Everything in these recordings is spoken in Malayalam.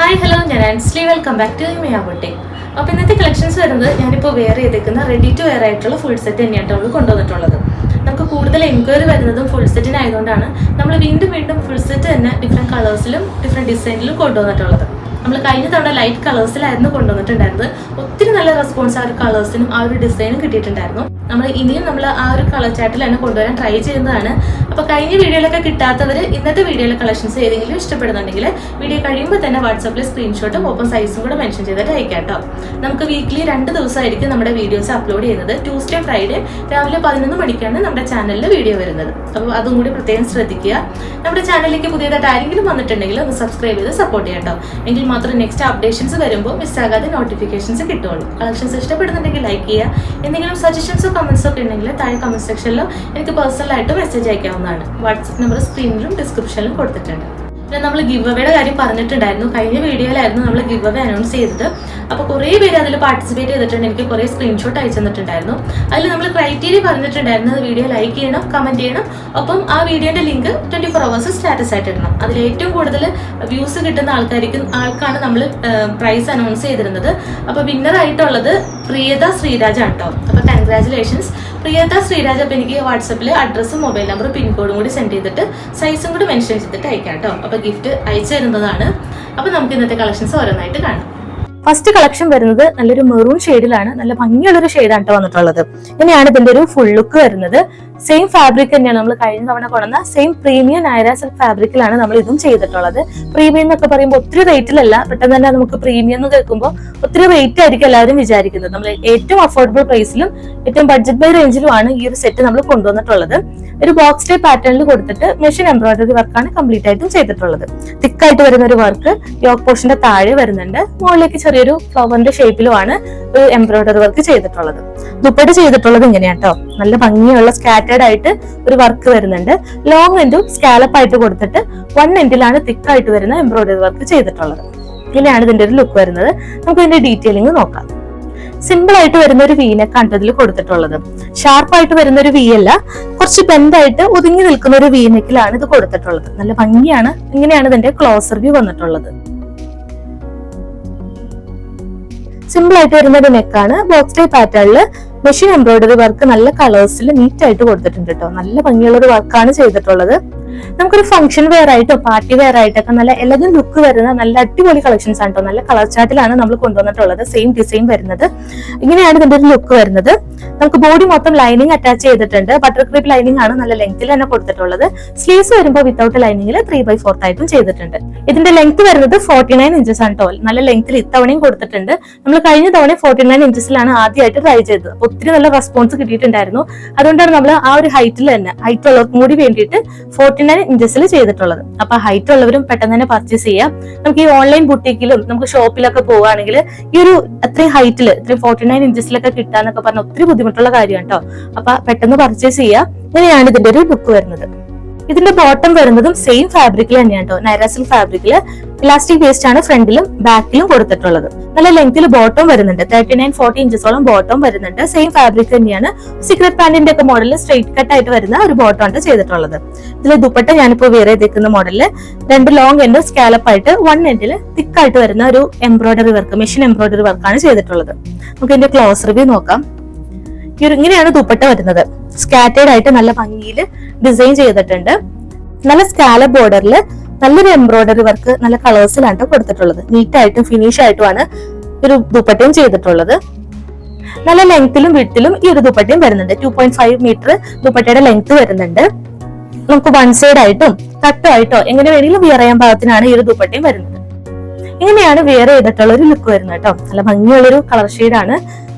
ഹായ് ഹലോ ഞാൻ ആൻസ്ലി. വെൽക്കം ബാക്ക് ടു മയാവട്ടെ അപ്പോൾ ഇന്നത്തെ കളക്ഷൻസ് വരുന്നത് ഞാനിപ്പോൾ വെയർ ചെയ്തേക്കുന്ന റെഡി ടു വെയർ ആയിട്ടുള്ള ഫുൾ സെറ്റ് തന്നെയാണ് നമ്മൾ കൊണ്ടുവന്നിട്ടുള്ളത്. നമുക്ക് കൂടുതൽ എൻക്വയറി വരുന്നതും ഫുൾ സെറ്റിനായതുകൊണ്ടാണ് നമ്മൾ വീണ്ടും വീണ്ടും ഫുൾ സെറ്റ് തന്നെ ഡിഫറെന്റ് കളേഴ്സിലും ഡിഫറെന്റ് ഡിസൈനിലും കൊണ്ടുവന്നിട്ടുള്ളത്. നമ്മൾ കഴിഞ്ഞ തവണ ലൈറ്റ് കളേഴ്സിലായിരുന്നു കൊണ്ടുവന്നിട്ടുണ്ടായിരുന്നത്. ഒത്തിരി നല്ല റെസ്പോൺസ് ആ ഒരു കളേഴ്സിനും ആ ഒരു ഡിസൈനും കിട്ടിയിട്ടുണ്ടായിരുന്നു. നമ്മൾ ഇനിയും നമ്മൾ ആ ഒരു കളർ ചാറ്റിൽ തന്നെ കൊണ്ടുവരാൻ ട്രൈ ചെയ്യുന്നതാണ്. അപ്പോൾ കഴിഞ്ഞ വീഡിയോയിലൊക്കെ കിട്ടാത്തവർ ഇന്നത്തെ വീഡിയോയിലെ കളക്ഷൻസ് ഏതെങ്കിലും ഇഷ്ടപ്പെടുന്നുണ്ടെങ്കിൽ വീഡിയോ കഴിയുമ്പോൾ തന്നെ വാട്സാപ്പിൽ സ്ക്രീൻഷോട്ടും ഒപ്പം സൈസും കൂടെ മെൻഷൻ ചെയ്തിട്ട് അയക്കാം നമുക്ക് വീക്കിലി രണ്ട് ദിവസമായിരിക്കും നമ്മുടെ വീഡിയോസ് അപ്ലോഡ് ചെയ്യുന്നത്. ട്യൂസ്ഡേ ഫ്രൈഡേ രാവിലെ പതിനൊന്ന് മണിക്കാണ് നമ്മുടെ ചാനലിൽ വീഡിയോ വരുന്നത്. അപ്പോൾ അതും കൂടി പ്രത്യേകം ശ്രദ്ധിക്കുക. നമ്മുടെ ചാനലിലേക്ക് പുതിയതായിട്ട് ആരെങ്കിലും വന്നിട്ടുണ്ടെങ്കിൽ ഒന്ന് സബ്സ്ക്രൈബ് ചെയ്ത് സപ്പോർട്ട് ചെയ്യാം കേട്ടോ. എങ്കിൽ മാത്രം നെക്സ്റ്റ് അപ്ഡേഷൻസ് വരുമ്പോൾ മിസ്സാകാതെ നോട്ടിഫിക്കേഷൻസ് കിട്ടുള്ളൂ കളക്ഷൻസ് ഇഷ്ടപ്പെടുന്നുണ്ടെങ്കിൽ ലൈക്ക് ചെയ്യുക. എന്തെങ്കിലും സജഷൻസോ കമൻസോ ഒക്കെ ഉണ്ടെങ്കിൽ താഴെ കമന്റ് സെക്ഷനിലോ എനിക്ക് പേഴ്സണലായിട്ട് മെസ്സേജ് അയക്കാവുന്നതാണ്. വാട്സപ്പ് നമ്പർ സ്ക്രീനിലും ഡിസ്ക്രിപ്ഷനിലും കൊടുത്തിട്ടുണ്ട്. പിന്നെ നമ്മൾ ഗിവ് അവയുടെ കാര്യം പറഞ്ഞിട്ടുണ്ടായിരുന്നു. കഴിഞ്ഞ വീഡിയോയിലായിരുന്നു നമ്മൾ ഗിവ് അവേ അനൗൺസ് ചെയ്തത്. അപ്പോൾ കുറേ പേര് അതിൽ പാർട്ടിസിപ്പേറ്റ് ചെയ്തിട്ടുണ്ട്. എനിക്ക് കുറേ സ്ക്രീൻഷോട്ട് അയച്ചു തന്നിട്ടുണ്ടായിരുന്നു. അതിൽ നമ്മൾ ക്രൈറ്റീരിയ പറഞ്ഞിട്ടുണ്ടായിരുന്നു. അത് വീഡിയോ ലൈക്ക് ചെയ്യണം കമന്റ് ചെയ്യണം. ഒപ്പം ആ വീഡിയോന്റെ link twenty four hours status ആയിട്ട് ഇടണം അതിൽ ഏറ്റവും കൂടുതൽ വ്യൂസ് കിട്ടുന്ന ആൾക്കാർക്ക് ആൾക്കാണ് നമ്മൾ പ്രൈസ് അനൗൺസ് ചെയ്തിരുന്നത്. അപ്പോൾ വിന്നറായിട്ടുള്ളത് പ്രിയത ശ്രീരാജ് ആണ് കേട്ടോ അപ്പോൾ കൺഗ്രാചുലേഷൻസ് പ്രിയത ശ്രീരാജ് അപ്പം എനിക്ക് വാട്സപ്പിൽ അഡ്രസ്സും മൊബൈൽ നമ്പറും പിൻകോഡും കൂടി സെൻഡ് ചെയ്തിട്ട് സൈസും കൂടി മെൻഷൻ ചെയ്തിട്ട് അയക്കാം കേട്ടോ. അപ്പോൾ ഗിഫ്റ്റ് അയച്ചു തരുന്നതാണ്. അപ്പോൾ നമുക്ക് ഇന്നത്തെ കളക്ഷൻസ് ഓരോന്നായിട്ട് കാണാം. ഫസ്റ്റ് കളക്ഷൻ വരുന്നത് നല്ലൊരു മെറൂൺ ഷെയ്ഡിലാണ് നല്ല ഭംഗിയുള്ളൊരു ഷെയ്ഡാണ് വന്നിട്ടുള്ളത്. ഇങ്ങനെയാണ് ഇതിന്റെ ഒരു ഫുൾ ലുക്ക് വരുന്നത്. സെയിം ഫാബ്രിക് തന്നെയാണ് നമ്മൾ കഴിഞ്ഞ തവണ കൊണ്ടുവന്ന സെയിം പ്രീമിയം നൈര സിൽക്ക് ഫാബ്രിക്കിലാണ് നമ്മൾ ഇതും ചെയ്തിട്ടുള്ളത്. പ്രീമിയം എന്നൊക്കെ പറയുമ്പോൾ ഒത്തിരി റേറ്റിലല്ല പെട്ടെന്ന് തന്നെ നമുക്ക് പ്രീമിയം എന്ന് കേൾക്കുമ്പോൾ ഒത്തിരി റേറ്റ് ആയിരിക്കും എല്ലാവരും വിചാരിക്കുന്നത്. നമ്മൾ ഏറ്റവും അഫോർഡബിൾ പ്രൈസിലും ഏറ്റവും ബഡ്ജറ്റ് ബൈ റേഞ്ചിലുമാണ് ഈ ഒരു സെറ്റ് നമ്മൾ കൊണ്ടുവന്നിട്ടുള്ളത്. ഒരു ബോക്സ് ടൈപ്പ് പാറ്റേണിൽ കൊടുത്തിട്ട് മെഷീൻ എംബ്രോയിഡറി വർക്കാണ് കംപ്ലീറ്റ് ആയിട്ടും ചെയ്തിട്ടുള്ളത്. തിക്കായിട്ട് വരുന്ന ഒരു വർക്ക് യോക്ക് പോർഷന്റെ താഴെ വരുന്നുണ്ട്. മുകളിലേക്ക് ചെറിയൊരു ഫ്ലവറിന്റെ ഷേപ്പിലുമാണ് ഒരു എംബ്രോയിഡറി വർക്ക് ചെയ്തിട്ടുള്ളത്. ദുപ്പട്ട ചെയ്തിട്ടുള്ളത് ഇങ്ങനെയാട്ടോ. നല്ല ഭംഗിയുള്ള സ്കാറ്റേഡ് ആയിട്ട് ഒരു വർക്ക് വരുന്നുണ്ട്. ലോങ് എൻഡും സ്കാലപ്പ് ആയിട്ട് കൊടുത്തിട്ട് വൺ എൻഡിലാണ് തിക്ക് ആയിട്ട് വരുന്ന എംബ്രോയിഡറി വർക്ക് ചെയ്തിട്ടുള്ളത്. ഇങ്ങനെയാണ് ഇതിന്റെ ഒരു ലുക്ക് വരുന്നത്. നമുക്ക് ഇതിന്റെ ഡീറ്റെയിലിംഗ് നോക്കാം. സിമ്പിൾ ആയിട്ട് വരുന്ന ഒരു വീനെ ഇതിൽ കൊടുത്തിട്ടുള്ളത്. ഷാർപ്പായിട്ട് വരുന്ന ഒരു വീ അല്ല. കുറച്ച് ബെൻഡായിട്ട് ഒതുങ്ങി നിൽക്കുന്ന ഒരു വീനക്കിലാണ് ഇത് കൊടുത്തിട്ടുള്ളത്. നല്ല ഭംഗിയാണ് ഇങ്ങനെയാണ് ഇതിന്റെ ക്ലോസർ വ്യൂ വന്നിട്ടുള്ളത്. സിമ്പിൾ ആയിട്ട് വരുന്ന ഒരു നെക്കാണ് ബോക്സ് ടൈപ്പ് പാറ്റേണിൽ മെഷീൻ എംബ്രോയിഡറി വർക്ക് നല്ല കളേഴ്സിൽ നീറ്റ് ആയിട്ട് കൊടുത്തിട്ടുണ്ട് കേട്ടോ നല്ല ഭംഗിയുള്ള ഒരു വർക്കാണ് ചെയ്തിട്ടുള്ളത്. നമുക്കൊരു ഫംഗ്ഷൻ വെയർ ആയിട്ടോ പാർട്ടി വെയർ ആയിട്ടൊക്കെ നല്ല എല്ലാതും ലുക്ക് വരുന്ന നല്ല അടിപൊളി കളക്ഷൻസ് ആണ് കേട്ടോ നല്ല കളർ ചാർട്ടിലാണ് നമ്മൾ കൊണ്ടുവന്നിട്ടുള്ളത്. സെയിം ഡിസൈൻ വരുന്നത്. ഇങ്ങനെയാണ് ഇതിന്റെ ഒരു ലുക്ക് വരുന്നത്. നമുക്ക് ബോഡി മൊത്തം ലൈനിങ് അറ്റാച്ച് ചെയ്തിട്ടുണ്ട്. ബട്ടർ ക്രീപ്പ് ലൈനിങ് ആണ് നല്ല ലെങ്ത്തിൽ തന്നെ കൊടുത്തിട്ടുള്ളത്. സ്ലീവ്സ് വരുമ്പോൾ വിത്തൗട്ട് ലൈനിങ്ങിൽ ത്രീ ബൈ ഫോർത്ത് ആയിട്ടും ചെയ്തിട്ടുണ്ട്. ഇതിന്റെ ലെങ്ത് വരുന്നത് ഫോർട്ടി നയൻ ഇഞ്ചസ് ആണ് കേട്ടോ നല്ല ലെങ്ത്തിൽ ഇത്തവണയും കൊടുത്തിട്ടുണ്ട്. നമ്മൾ കഴിഞ്ഞ തവണ ഫോർട്ടി നയൻ ഇഞ്ചസിലാണ് ആദ്യമായിട്ട് ട്രൈ ചെയ്തത്. ഒത്തിരി നല്ല റെസ്പോൺസ് കിട്ടിയിട്ടുണ്ടായിരുന്നു. അതുകൊണ്ടാണ് നമ്മൾ ആ ഒരു ഹൈറ്റിൽ തന്നെ ഹൈറ്റ് ഉള്ളവർക്കും കൂടി വേണ്ടിയിട്ട് ഫോർട്ടി നയൻ ഇഞ്ചസിൽ ചെയ്തിട്ടുള്ളത്. അപ്പൊ ഹൈറ്റ് ഉള്ളവരും പെട്ടെന്ന് തന്നെ പർച്ചേസ് ചെയ്യാം. നമുക്ക് ഈ ഓൺലൈൻ ബുട്ടിക്കിലും നമുക്ക് ഷോപ്പിലൊക്കെ പോവുകയാണെങ്കിൽ ഈ ഒരു അത്രയും ഹൈറ്റിൽ ഇത്രയും ഫോർട്ടി നയൻ ഇഞ്ചസിലൊക്കെ കിട്ടാന്നൊക്കെ പറഞ്ഞാൽ ഒത്തിരി ബുദ്ധിമുട്ടുള്ള കാര്യമാണ് കേട്ടോ അപ്പൊ പെട്ടെന്ന് പർച്ചേസ് ചെയ്യാം. ഇങ്ങനെയാണ് ഇതിന്റെ ഒരു ബുക്ക് വരുന്നത്. ഇതിന്റെ ബോട്ടം വരുന്നതും സെയിം ഫാബ്രിക്കിൽ തന്നെയാണ് കേട്ടോ നൈറാസിൽ ഫാബ്രിക്കിൽ ഇലാസ്റ്റിക് വേസ്റ്റ് ആണ് ഫ്രണ്ടിലും ബാക്കിലും കൊടുത്തിട്ടുള്ളത്. നല്ല ലെങ്ത്തിൽ ബോട്ടം വരുന്നുണ്ട്. തേർട്ടി നയൻ ഫോർട്ടി ഇഞ്ചസോളം ബോട്ടം വരുന്നുണ്ട്. സെയിം ഫാബ്രിക് തന്നെയാണ്. സീക്രട്ട് പാന്റിന്റെ ഒക്കെ മോഡലിൽ സ്ട്രെയിറ്റ് കട്ട് ആയിട്ട് വരുന്ന ഒരു ബോട്ടം ആണ് ചെയ്തിട്ടുള്ളത്. ഇതിൽ ദുപ്പട്ട ഞാനിപ്പോ വേറെ ചെയ്തേക്കുന്ന മോഡലിൽ രണ്ട് ലോങ് എൻഡ് സ്കാലപ്പ് ആയിട്ട് വൺ എൻഡിൽ തിക്കായിട്ട് വരുന്ന ഒരു എംബ്രോയിഡറി വർക്ക് മെഷീൻ എംബ്രോയിഡറി വർക്കാണ് ചെയ്തിട്ടുള്ളത്. നമുക്ക് ഇതിന്റെ ക്ലോസ് റിവ്യൂ നോക്കാം. ഒരു ഇങ്ങനെയാണ് ദുപ്പട്ട വരുന്നത്. സ്കാറ്റേഡ് ആയിട്ട് നല്ല ഭംഗിയിൽ ഡിസൈൻ ചെയ്തിട്ടുണ്ട്. നല്ല സ്കാല ബോർഡറിൽ നല്ലൊരു എംബ്രോയിഡറി വർക്ക് നല്ല കളേഴ്സിലാണ് കൊടുത്തിട്ടുള്ളത്. നീറ്റായിട്ടും ഫിനിഷ് ആയിട്ടുമാണ് ഒരു ദുപ്പട്ടയും ചെയ്തിട്ടുള്ളത്. നല്ല ലെങ്ത്തിലും വിട്ടിലും ഈ ഒരു ദുപ്പട്ടയും വരുന്നുണ്ട്. ടു പോയിന്റ് ഫൈവ് മീറ്റർ ദുപ്പട്ടയുടെ ലെങ്ത് വരുന്നുണ്ട്. നമുക്ക് വൺ സൈഡ് ആയിട്ടും കട്ടായിട്ടോ എങ്ങനെ വേണമെങ്കിലും വിയർ ചെയ്യാൻ പാകത്തിനാണ് ഈ ഒരു ദുപ്പട്ടയും വരുന്നത്. ഇങ്ങനെയാണ് വിയർ ചെയ്തിട്ടുള്ള ഒരു ലുക്ക് വരുന്നത് കേട്ടോ നല്ല ഭംഗിയുള്ളൊരു കളർ ഷെയ്ഡാണ്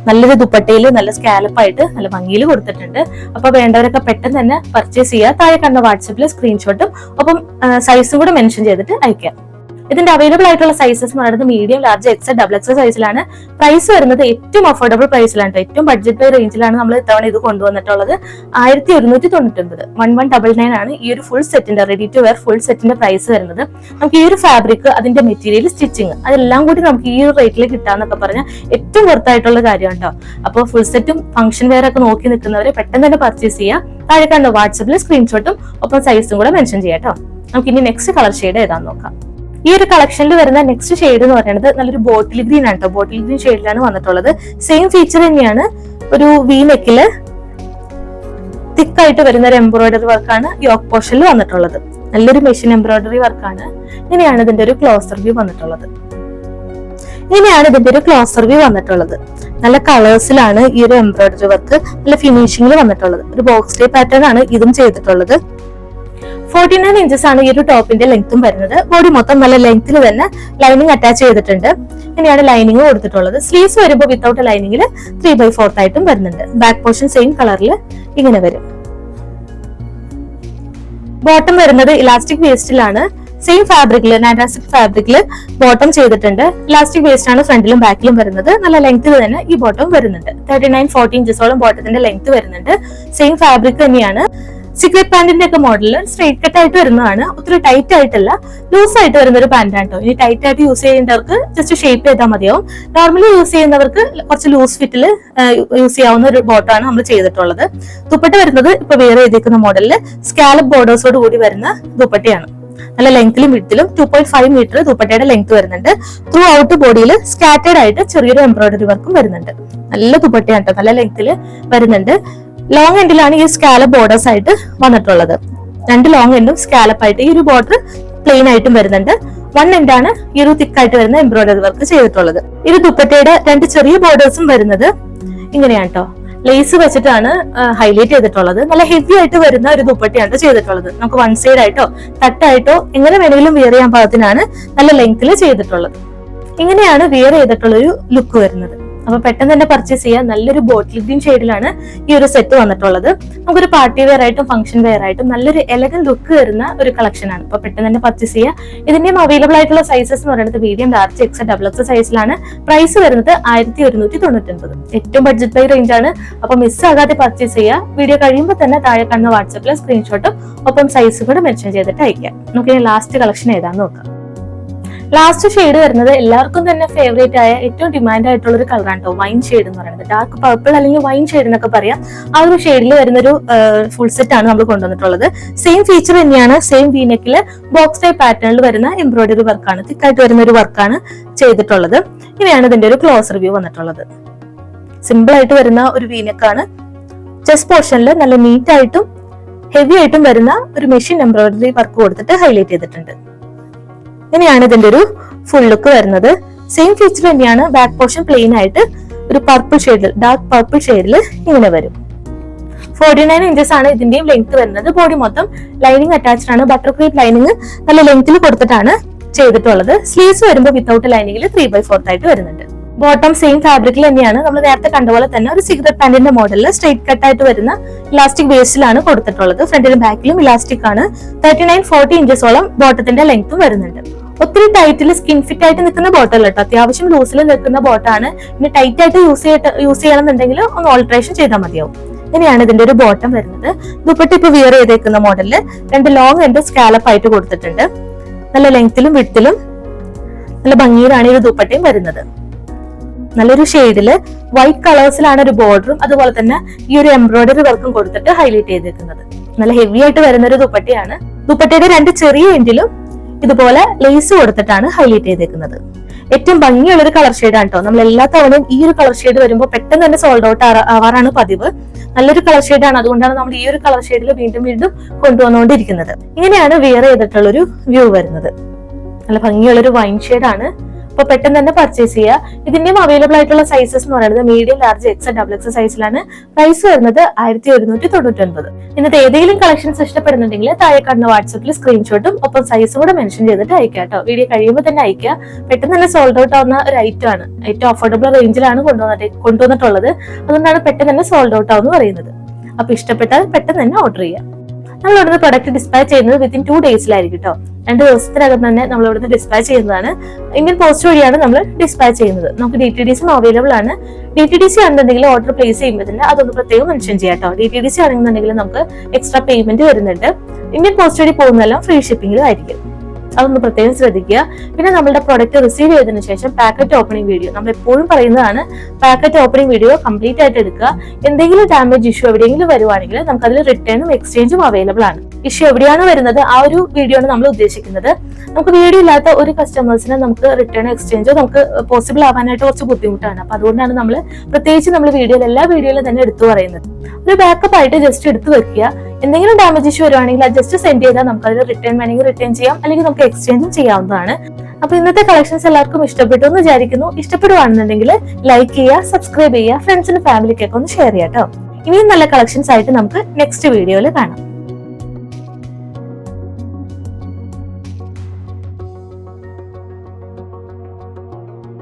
നല്ലൊരു ദുപ്പട്ടയിൽ നല്ല സ്കാലപ്പായിട്ട് നല്ല ഭംഗിയിൽ കൊടുത്തിട്ടുണ്ട്. അപ്പൊ വേണ്ടവരൊക്കെ പെട്ടെന്ന് തന്നെ പർച്ചേസ് ചെയ്യുക താഴെ കണ്ട വാട്സപ്പിൽ സ്ക്രീൻഷോട്ടും ഒപ്പം സൈസും കൂടെ മെൻഷൻ ചെയ്തിട്ട് അയക്കാം ഇതിന്റെ അവൈലബിൾ ആയിട്ടുള്ള സൈസസ് എന്ന് പറയുന്നത് medium large X double X സൈസിലാണ് പ്രൈസ് വരുന്നത് ഏറ്റവും അഫോർഡബിൾ പ്രൈസിലാണ്. ഏറ്റവും ബഡ്ജറ്റ് റേഞ്ചിലാണ് നമ്മൾ ഇത്തവണ ഇത് കൊണ്ടുവന്നിട്ടുള്ളത്. ആയിരത്തി ഒരുന്നൂറ്റി തൊണ്ണൂറ്റൊൻപത് വൺ വൺ ഡബിൾ നയൻ ആണ് ഈ ഒരു ഫുൾ സെറ്റിന്റെ റെഡി ടു വെയർ ഫുൾ സെറ്റിന്റെ പ്രൈസ് വരുന്നത്. നമുക്ക് ഈ ഒരു ഫാബ്രിക് അതിന്റെ മെറ്റീരിയൽ സ്റ്റിച്ചിങ് അതെല്ലാം കൂടി നമുക്ക് ഈ ഒരു റേറ്റിൽ കിട്ടാന്നൊക്കെ പറഞ്ഞാൽ ഏറ്റവും വെർത്തായിട്ടുള്ള കാര്യമാണ് കേട്ടോ അപ്പോൾ ഫുൾ സെറ്റും ഫംഗ്ഷൻ വെയർ ഒക്കെ നോക്കി നിൽക്കുന്നവരെ പെട്ടെന്ന് തന്നെ പർച്ചേസ് ചെയ്യാം. താഴെ കണ്ട വാട്സപ്പിൽ സ്ക്രീൻഷോട്ടും ഒപ്പം സൈസും കൂടെ മെൻഷൻ ചെയ്യാം കേട്ടോ നമുക്ക് ഇനി നെക്സ്റ്റ് കളർ ഷെയ്ഡ് ഏതാന്ന് നോക്കാം. ഈ ഒരു കളക്ഷനിൽ വരുന്ന നെക്സ്റ്റ് ഷെയ്ഡ് എന്ന് പറയുന്നത് നല്ലൊരു ബോട്ടിൽ ഗ്രീൻ ആണ് കേട്ടോ ബോട്ടിൽ ഗ്രീൻ ഷെയ്ഡിലാണ് വന്നിട്ടുള്ളത്. സെയിം ഫീച്ചർ തന്നെയാണ് ഒരു വി നെക്കിൽ തിക്കായിട്ട് വരുന്ന ഒരു എംബ്രോയിഡറി വർക്കാണ് യോക്ക് പോർഷനിൽ വന്നിട്ടുള്ളത്. നല്ലൊരു മെഷീൻ എംബ്രോയിഡറി വർക്കാണ് ഇങ്ങനെയാണ് ഇതിന്റെ ഒരു ക്ലോസർ വ്യൂ വന്നിട്ടുള്ളത്. ഇങ്ങനെയാണ് ഇതിന്റെ ഒരു ക്ലോസർ വ്യൂ വന്നിട്ടുള്ളത്. നല്ല കളേഴ്സിലാണ് ഈ ഒരു എംബ്രോയിഡറി വർക്ക് നല്ല ഫിനിഷിംഗിൽ വന്നിട്ടുള്ളത്. ഒരു ബോക്സ് ടൈപ്പ് പാറ്റേൺ ആണ് ഇതും ചെയ്തിട്ടുള്ളത്. ഫോർട്ടി നയൻ ഇഞ്ചസ് ആണ് ഈ ഒരു ടോപ്പിന്റെ ലെങ്ത്തും വരുന്നത്. ബോഡി മൊത്തം നല്ല ലെങ്ത്തിൽ തന്നെ ലൈനിങ് അറ്റാച്ച് ചെയ്തിട്ടുണ്ട്. ഇങ്ങനെയാണ് ലൈനിങ് കൊടുത്തിട്ടുള്ളത്. സ്ലീവ്സ് വരുമ്പോൾ വിത്തൗട്ട് ലൈനിങ്ങിൽ ത്രീ ബൈ ഫോർത്ത് ആയിട്ടും വരുന്നുണ്ട്. ബാക്ക് പോർഷൻ സെയിം കളറിൽ ഇങ്ങനെ വരും. ബോട്ടം വരുന്നത് ഇലാസ്റ്റിക് വേസ്റ്റിലാണ് സെയിം ഫാബ്രിക്കിൽ നാൻഡാസ്റ്റിക് ഫാബ്രിക്കിൽ ബോട്ടം ചെയ്തിട്ടുണ്ട്. ഇലാസ്റ്റിക് വേസ്റ്റ് ആണ് ഫ്രണ്ടിലും ബാക്കിലും വരുന്നത്. നല്ല ലെങ്ത്തിൽ തന്നെ ഈ ബോട്ടം വരുന്നുണ്ട്. തേർട്ടി നയൻ ഫോർട്ടി ഇഞ്ചസോളം ബോട്ടത്തിന്റെ ലെങ്ത് വരുന്നുണ്ട്. സെയിം ഫാബ്രിക് തന്നെയാണ്. സീക്രട്ട് പാന്റിന്റെ ഒക്കെ മോഡലിൽ സ്ട്രേറ്റ് കട്ട് ആയിട്ട് വരുന്നതാണ്. ഒത്തിരി ടൈറ്റ് ആയിട്ടല്ല. ലൂസ് ആയിട്ട് വരുന്ന ഒരു പാന്റ് ആണ് കേട്ടോ ഇനി ടൈറ്റ് ആയിട്ട് യൂസ് ചെയ്യേണ്ടവർക്ക് ജസ്റ്റ് ഷേപ്പ് ചെയ്താൽ മതിയാവും. നോർമലി യൂസ് ചെയ്യുന്നവർക്ക് കുറച്ച് ലൂസ് ഫിറ്റിൽ യൂസ് ചെയ്യാവുന്ന ഒരു ബോട്ടാണ് നമ്മൾ ചെയ്തിട്ടുള്ളത്. ദുപ്പട്ട വരുന്നത് ഇപ്പൊ വേറെ ചെയ്തേക്കുന്ന മോഡലിൽ സ്കാലപ്പ് ബോർഡേഴ്സോട് കൂടി വരുന്ന ദുപ്പട്ടയാണ്. നല്ല ലെങ്ത്തിലും വിട്ടിലും ടു പോയിന്റ് ഫൈവ് മീറ്റർ ദുപ്പട്ടയുടെ ലെങ്ത് വരുന്നുണ്ട്. ത്രൂ ഔട്ട് ബോഡിയിൽ സ്കാറ്റേഡ് ആയിട്ട് ചെറിയൊരു എംബ്രോയിഡറി വർക്കും വരുന്നുണ്ട്. നല്ല ദുപ്പട്ടയാണ് കേട്ടോ നല്ല ലെങ്ത്തിൽ വരുന്നുണ്ട്. ലോങ് എൻഡിലാണ് ഈ സ്കാലപ്പ് ബോർഡേഴ്സ് ആയിട്ട് വന്നിട്ടുള്ളത്. രണ്ട് ലോങ് എൻഡും സ്കാലപ്പ് ആയിട്ട് ഈ ഒരു ബോർഡർ പ്ലെയിൻ ആയിട്ടും വരുന്നുണ്ട്. വൺ എൻഡാണ് ഈ ഒരു തിക്കായിട്ട് വരുന്ന എംബ്രോയിഡറി വർക്ക് ചെയ്തിട്ടുള്ളത്. ഇത് ദുപ്പട്ടയുടെ രണ്ട് ചെറിയ ബോർഡേഴ്സും വരുന്നത് ഇങ്ങനെയാണ് കേട്ടോ ലേസ് വെച്ചിട്ടാണ് ഹൈലൈറ്റ് ചെയ്തിട്ടുള്ളത്. നല്ല ഹെവി ആയിട്ട് വരുന്ന ഒരു ദുപ്പട്ടയാണ് ചെയ്തിട്ടുള്ളത്. നമുക്ക് വൺ സൈഡ് ആയിട്ടോ തട്ടായിട്ടോ എങ്ങനെ വേണമെങ്കിലും വിയർ ചെയ്യാൻ പാകത്തിനാണ് നല്ല ലെങ്ത്തിൽ ചെയ്തിട്ടുള്ളത്. ഇങ്ങനെയാണ് വിയർ ചെയ്തിട്ടുള്ള ഒരു ലുക്ക് വരുന്നത്. അപ്പൊ പെട്ടെന്ന് തന്നെ പർച്ചേസ് ചെയ്യാൻ നല്ലൊരു ബോട്ടിൽ ഗ്രീൻ ഷെയ്ഡിലാണ് ഈ ഒരു സെറ്റ് വന്നിട്ടുള്ളത്. നമുക്കൊരു പാർട്ടി വെയർ ആയിട്ടും ഫംഗ്ഷൻ വെയർ ആയിട്ടും നല്ലൊരു എലഗൻ ലുക്ക് വരുന്ന ഒരു കളക്ഷൻ ആണ്. അപ്പൊ പെട്ടെന്ന് തന്നെ പർച്ചേസ് ചെയ്യാം. ഇതിന്റെയും അവൈലബിൾ ആയിട്ടുള്ള സൈസസ് എന്ന് പറയുന്നത് medium large X double X സൈസിലാണ് പ്രൈസ് വരുന്നത് ആയിരത്തി ഒരുന്നൂറ്റി തൊണ്ണൂറ്റി ഒൻപത് ഏറ്റവും ബഡ്ജറ്റ് ബൈ റേഞ്ച് ആണ്. അപ്പൊ മിസ് ആകാതെ പർച്ചേസ് ചെയ്യുക വീഡിയോ കഴിയുമ്പോൾ തന്നെ താഴെ കാണുന്ന വാട്സപ്പിലെ സ്ക്രീൻഷോട്ടും ഒപ്പം സൈസ് കൂടെ മെൻഷൻ ചെയ്തിട്ട് അയക്കാം നമുക്ക് ലാസ്റ്റ് കളക്ഷൻ ഏതാന്ന് നോക്കാം. ലാസ്റ്റ് ഷെയ്ഡ് വരുന്നത് എല്ലാവർക്കും തന്നെ ഫേവറേറ്റ് ആയ ഏറ്റവും ഡിമാൻഡ് ആയിട്ടുള്ള ഒരു കളറാണ് കേട്ടോ വൈൻ ഷെയ്ഡ് എന്ന് പറയുന്നത്. ഡാർക്ക് പർപ്പിൾ അല്ലെങ്കിൽ വൈൻ ഷെയ്ഡ് എന്നൊക്കെ പറയാം. ആ ഒരു ഷെയ്ഡിൽ വരുന്ന ഒരു ഫുൾ സെറ്റ് ആണ് നമ്മൾ കൊണ്ടുവന്നിട്ടുള്ളത്. സെയിം ഫീച്ചർ തന്നെയാണ് സെയിം വീനെക്കിൽ ബോക്സ് ടൈപ്പ് പാറ്റേണിൽ വരുന്ന എംബ്രോയിഡറി വർക്കാണ് തിക്കായിട്ട് വരുന്ന ഒരു വർക്കാണ് ചെയ്തിട്ടുള്ളത്. ഇവയാണ് ഇതിന്റെ ഒരു ക്ലോസ് റിവ്യൂ വന്നിട്ടുള്ളത്. സിമ്പിൾ ആയിട്ട് വരുന്ന ഒരു വീനെക്കാണ് ചെസ്റ്റ് പോർഷനിൽ നല്ല നീറ്റായിട്ടും ഹെവി ആയിട്ടും വരുന്ന ഒരു മെഷീൻ എംബ്രോയിഡറി വർക്ക് കൊടുത്തിട്ട് ഹൈലൈറ്റ് ചെയ്തിട്ടുണ്ട്. ഇങ്ങനെയാണ് ഇതിന്റെ ഒരു ഫുൾ ലുക്ക് വരുന്നത്. സെയിം ഫീച്ചർ തന്നെയാണ് ബാക്ക് പോർഷൻ പ്ലെയിൻ ആയിട്ട് ഒരു പർപ്പിൾ ഷെയ്ഡിൽ ഡാർക്ക് പർപ്പിൾ ഷെയ്ഡിൽ ഇങ്ങനെ വരും. ഫോർട്ടി നയൻ ഇഞ്ചസ് ആണ് ഇതിന്റെയും ലെങ്ത് വരുന്നത്. ബോഡി മൊത്തം ലൈനിങ് അറ്റാച്ച്ഡ് ആണ്. ബട്ടർ ക്രീപ്പ് ലൈനിങ് നല്ല ലെങ്ത്തിൽ കൊടുത്തിട്ടാണ് ചെയ്തിട്ടുള്ളത്. സ്ലീവ്സ് വരുമ്പോൾ വിത്തൗട്ട് ലൈനിങ്ങിൽ ത്രീ ബൈ ഫോർത്ത് ആയിട്ട് വരുന്നുണ്ട്. ബോട്ടം സെയിം ഫാബ്രിക്കിൽ തന്നെയാണ് നമ്മൾ നേരത്തെ കണ്ട പോലെ തന്നെ ഒരു സിഗരറ്റ് പാന്റിന്റെ മോഡലിൽ സ്ട്രേറ്റ് കട്ട് ആയിട്ട് വരുന്ന ഇലാസ്റ്റിക് ബേസിലാണ് കൊടുത്തിട്ടുള്ളത്. ഫ്രണ്ടിലും ബാക്കിലും ഇലാസ്റ്റിക് ആണ്. തേർട്ടി നയൻ ഫോർട്ടി ഇഞ്ചസോളം ബോട്ടത്തിന്റെ ലെങ്ത്തും വരുന്നുണ്ട്. ഒത്തിരി ടൈറ്റിൽ സ്കിൻ ഫിറ്റ് ആയിട്ട് നിൽക്കുന്ന ബോട്ടല്ല കേട്ടോ അത്യാവശ്യം ലൂസിൽ നിൽക്കുന്ന ബോട്ടാണ് ഇനി ടൈറ്റ് ആയിട്ട് യൂസ് ചെയ്തിട്ട് യൂസ് ചെയ്യണമെന്നുണ്ടെങ്കിൽ ഒന്ന് ഓൾട്രേഷൻ ചെയ്താൽ മതിയാവും. ഇങ്ങനെയാണ് ഇതിന്റെ ഒരു ബോട്ടം വരുന്നത്. ദുപ്പട്ട ഇപ്പൊ വിയർ ചെയ്തേക്കുന്ന മോഡലിൽ രണ്ട് ലോങ് എൻഡ് സ്കാലപ്പ് ആയിട്ട് കൊടുത്തിട്ടുണ്ട്. നല്ല ലെങ്ത്തിലും വിട്ടിലും നല്ല ഭംഗിയിലാണ് ഈ ദുപ്പട്ടയും വരുന്നത്. നല്ലൊരു ഷെയ്ഡിൽ വൈറ്റ് കളേഴ്സിലാണ് ഒരു ബോർഡറും അതുപോലെ തന്നെ ഈ ഒരു എംബ്രോയിഡറി വർക്കും കൊടുത്തിട്ട് ഹൈലൈറ്റ് ചെയ്തേക്കുന്നത്. നല്ല ഹെവി ആയിട്ട് വരുന്ന ഒരു ദുപ്പട്ടയാണ്. ദുപ്പട്ടയുടെ രണ്ട് ചെറിയ എൻഡിലും ഇതുപോലെ ലേസ് കൊടുത്തിട്ടാണ് ഹൈലൈറ്റ് ചെയ്തേക്കുന്നത്. ഏറ്റവും ഭംഗിയുള്ള ഒരു കളർ ഷെയ്ഡാണ് കേട്ടോ നമ്മൾ എല്ലാ തവണയും ഈ ഒരു കളർ ഷെയ്ഡ് വരുമ്പോൾ പെട്ടെന്ന് തന്നെ സോൾഡ് ഔട്ട് ആവാറാണ് പതിവ്. നല്ലൊരു കളർ ഷെയ്ഡാണ് അതുകൊണ്ടാണ് നമ്മൾ ഈ ഒരു കളർ ഷെയ്ഡിൽ വീണ്ടും വീണ്ടും കൊണ്ടുവന്നുകൊണ്ടിരിക്കുന്നത്. ഇങ്ങനെയാണ് വിയർ ചെയ്തിട്ടുള്ള ഒരു വ്യൂ വരുന്നത്. നല്ല ഭംഗിയുള്ള ഒരു വൈൻ ഷെയ്ഡാണ് അപ്പൊ പെട്ടെന്ന് തന്നെ പർച്ചേസ് ചെയ്യുക. ഇതിന്റെയും അവൈലബിൾ ആയിട്ടുള്ള സൈസസ് എന്ന് പറയുന്നത് medium large X double X സൈസിലാണ് പ്രൈസ് വരുന്നത് ആയിരത്തി ഒരുന്നൂറ്റി തൊണ്ണൂറ്റി ഒൻപത് ഇന്നത്തെ ഏതെങ്കിലും കളക്ഷൻസ് ഇഷ്ടപ്പെടുന്നുണ്ടെങ്കിൽ താഴെ കാണുന്ന വാട്സപ്പിൽ സ്ക്രീൻഷോട്ടും ഒപ്പം സൈസും കൂടെ മെൻഷൻ ചെയ്തിട്ട് അയക്കുക കേട്ടോ. വീഡിയോ കഴിയുമ്പോൾ തന്നെ അയക്കുക പെട്ടെന്ന് തന്നെ സോൾഡ് ഔട്ട് ആവുന്ന ഒരു ഐറ്റം ആണ്. ഏറ്റവും അഫോർഡബിൾ റേഞ്ചിലാണ് കൊണ്ടുവന്നിട്ട് കൊണ്ടുവന്നിട്ടുള്ളത്. അതുകൊണ്ടാണ് പെട്ടെന്ന് തന്നെ സോൾഡ് ഔട്ട് ആവുമെന്ന് പറയുന്നത്. അപ്പൊ ഇഷ്ടപ്പെട്ടാൽ പെട്ടെന്ന് തന്നെ ഓർഡർ ചെയ്യുക. നമ്മൾ ഇവിടുന്ന് പ്രൊഡക്റ്റ് ഡിസ്പാച്ച് ചെയ്യുന്നത് വിത്തിൻ ടു ഡേയ്സിലായിരിക്കും കേട്ടോ. രണ്ട് ദിവസത്തിനകം തന്നെ നമ്മൾ ഇവിടുന്ന് ഡിസ്പാച്ച് ചെയ്യുന്നതാണ്. ഇന്ത്യൻ പോസ്റ്റ് വഴിയാണ് നമ്മൾ ഡിസ്പാച്ച് ചെയ്യുന്നത്. നമുക്ക് D T D C available ആണ്. ഡി ടി ഡി സി ആണെന്നുണ്ടെങ്കിൽ ഓർഡർ പ്ലേസ് ചെയ്യുമ്പോൾ തന്നെ അതൊന്ന് പ്രത്യേകം മെൻഷൻ ചെയ്യാം കേട്ടോ. ഡി ടി ഡി സി ആണെന്നുണ്ടെങ്കിൽ നമുക്ക് എക്സ്ട്രാ പേയ്മെന്റ് വരുന്നുണ്ട്. ഇന്ത്യൻ പോസ്റ്റ് വഴി പോകുന്നതെല്ലാം ഫ്രീ ഷിപ്പിംഗിലും ആയിരിക്കും. അതൊന്ന് പ്രത്യേകം ശ്രദ്ധിക്കുക. പിന്നെ നമ്മുടെ പ്രൊഡക്റ്റ് റിസീവ് ചെയ്തതിനു ശേഷം പാക്കറ്റ് ഓപ്പണിംഗ് വീഡിയോ നമ്മൾ എപ്പോഴും പറയുന്നതാണ് പാക്കറ്റ് ഓപ്പണിംഗ് വീഡിയോ കംപ്ലീറ്റ് ആയിട്ട് എടുക്കുക. എന്തെങ്കിലും ഡാമേജ് ഇഷ്യൂ എവിടെയെങ്കിലും വരുവാണെങ്കിൽ നമുക്ക് അതിൽ റിട്ടേണും എക്സ്ചേഞ്ചും അവൈലബിൾ ആണ്. ഇഷ്യൂ എവിടെയാണ് വരുന്നത്? ആ ഒരു വീഡിയോ ആണ് നമ്മൾ ഉദ്ദേശിക്കുന്നത്. നമുക്ക് വീഡിയോ ഇല്ലാത്ത ഒരു കസ്റ്റമേഴ്സിനെ നമുക്ക് റിട്ടേൺ എക്സ്ചേഞ്ചോ നമുക്ക് പോസിബിൾ ആവാനായിട്ട് കുറച്ച് ബുദ്ധിമുട്ടാണ്. അപ്പൊ അതുകൊണ്ടാണ് നമ്മൾ പ്രത്യേകിച്ച് നമ്മൾ വീഡിയോയിൽ എല്ലാ വീഡിയോയിലും തന്നെ എടുത്തു പറയുന്നത്. ഒരു ബാക്കപ്പ് ആയിട്ട് ജസ്റ്റ് എടുത്തു വെക്കുക. എന്തെങ്കിലും ഡാമേജ് ഇഷ്യൂ വരുവാണെങ്കിൽ അത് ജസ്റ്റ് സെൻഡ് ചെയ്താൽ നമുക്ക് അതിൽ റിട്ടേൺ വേണമെങ്കിൽ റിട്ടേൺ ചെയ്യാം. അല്ലെങ്കിൽ നമുക്ക് എക്സ്ചേഞ്ചും ചെയ്യാവുന്നതാണ്. അപ്പൊ ഇന്നത്തെ കളക്ഷൻസ് എല്ലാവർക്കും ഇഷ്ടപ്പെട്ടു എന്ന് വിചാരിക്കുന്നു. ഇഷ്ടപ്പെടുവാണെന്നുണ്ടെങ്കിൽ ലൈക്ക് ചെയ്യുക സബ്സ്ക്രൈബ് ചെയ്യുക ഫ്രണ്ട്സിന് ഫാമിലിക്കൊക്കെ ഒന്ന് ഷെയർ ചെയ്യാം കേട്ടോ. ഇനിയും നല്ല കളക്ഷൻസ് ആയിട്ട് നമുക്ക് നെക്സ്റ്റ് വീഡിയോയിൽ കാണാം.